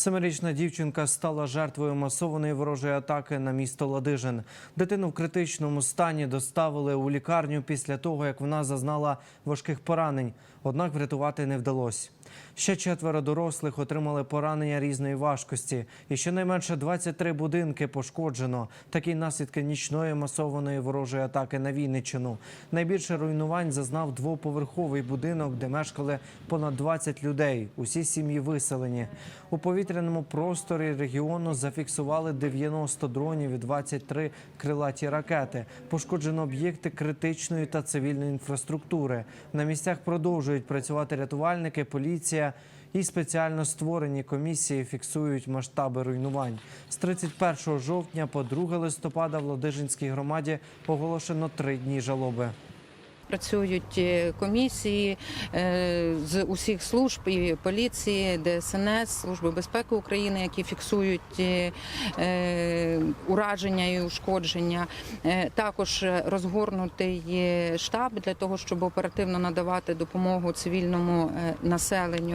Семирічна дівчинка стала жертвою масованої ворожої атаки на місто Ладижин. Дитину в критичному стані доставили у лікарню після того, як вона зазнала важких поранень. Однак врятувати не вдалося. Ще четверо дорослих отримали поранення різної важкості. І щонайменше 23 будинки пошкоджено. Такі наслідки нічної масованої ворожої атаки на Вінниччину. Найбільше руйнувань зазнав двоповерховий будинок, де мешкали понад 20 людей. Усі сім'ї виселені. У повітряному просторі регіону зафіксували 90 дронів і 23 крилаті ракети. Пошкоджено об'єкти критичної та цивільної інфраструктури. На місцях продовжують працювати рятувальники, поліція. І спеціально створені комісії фіксують масштаби руйнувань. З 31 жовтня по 2 листопада в Ладижинській громаді оголошено три дні жалоби. Працюють е, комісії е, з усіх служб і поліції, ДСНС, Служби безпеки України, які фіксують е, ураження і ушкодження. Також розгорнутий штаб для того, щоб оперативно надавати допомогу цивільному населенню.